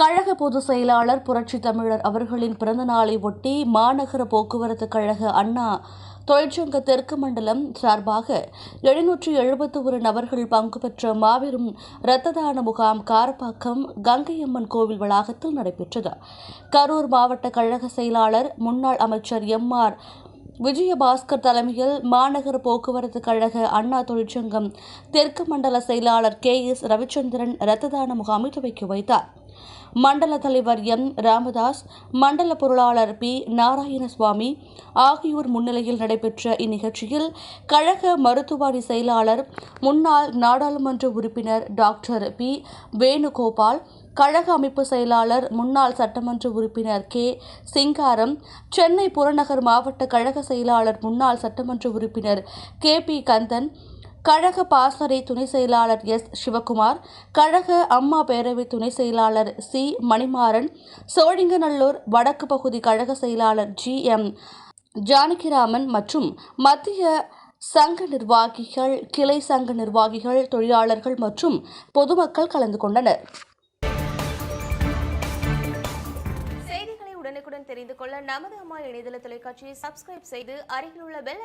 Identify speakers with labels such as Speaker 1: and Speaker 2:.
Speaker 1: கழக பொதுச் செயலாளர் புரட்சி தமிழர் அவர்களின் பிறந்த நாளை ஒட்டி மாநகர போக்குவரத்து கழக அண்ணா தொழிற்சங்க தெற்கு மண்டலம் சார்பாக எழுநூற்றி எழுபத்தி ஒரு நபர்கள் பங்கு பெற்ற மாபெரும் இரத்த தான முகாம் காரப்பாக்கம் கங்கையம்மன் கோவில் வளாகத்தில் நடைபெற்றது. கரூர் மாவட்ட கழக செயலாளர் முன்னாள் அமைச்சர் எம் ஆர் விஜயபாஸ்கர் தலைமையில் மாநகர போக்குவரத்து கழக அண்ணா தொழிற்சங்கம் தெற்கு மண்டல செயலாளர் கே எஸ் ரவிச்சந்திரன் இரத்த தான முகாமை துவக்கி வைத்தார். மண்டல தலைவர் எம். ராமதாஸ் மண்டல பொருளாளர் பி. நாராயணசுவாமி ஆகியோர் முன்னிலையில் நடைபெற்ற இந்நிகழ்ச்சியில் கழக மருத்துவமனை செயலாளர் முன்னாள் நாடாளுமன்ற உறுப்பினர் டாக்டர் பி. வேணுகோபால் கழக அமைப்பு செயலாளர் முன்னாள் சட்டமன்ற உறுப்பினர் கே. சிங்காரம் சென்னை புறநகர் மாவட்ட கழக செயலாளர் முன்னாள் சட்டமன்ற உறுப்பினர் கே. பி. கந்தன் கழக பாசறை துணை செயலாளர் எஸ். சிவகுமார் கழக அம்மா பேரவை துணை செயலாளர் சி. மணிமாறன் சோழிங்கநல்லூர் வடக்கு பகுதி கழக செயலாளர் ஜி. எம். ஜானகிராமன் மற்றும் மத்திய சங்க நிர்வாகிகள் கிளை சங்க நிர்வாகிகள் தொழிலாளர்கள் மற்றும் பொதுமக்கள் கலந்து கொண்டனர்.
Speaker 2: செய்திகளை உடனுக்குடன் தெரிந்து கொள்ள நமது அம்மா இணையதள தொலைக்காட்சியை சப்ஸ்கிரைப் செய்து அருகில் உள்ள பெல்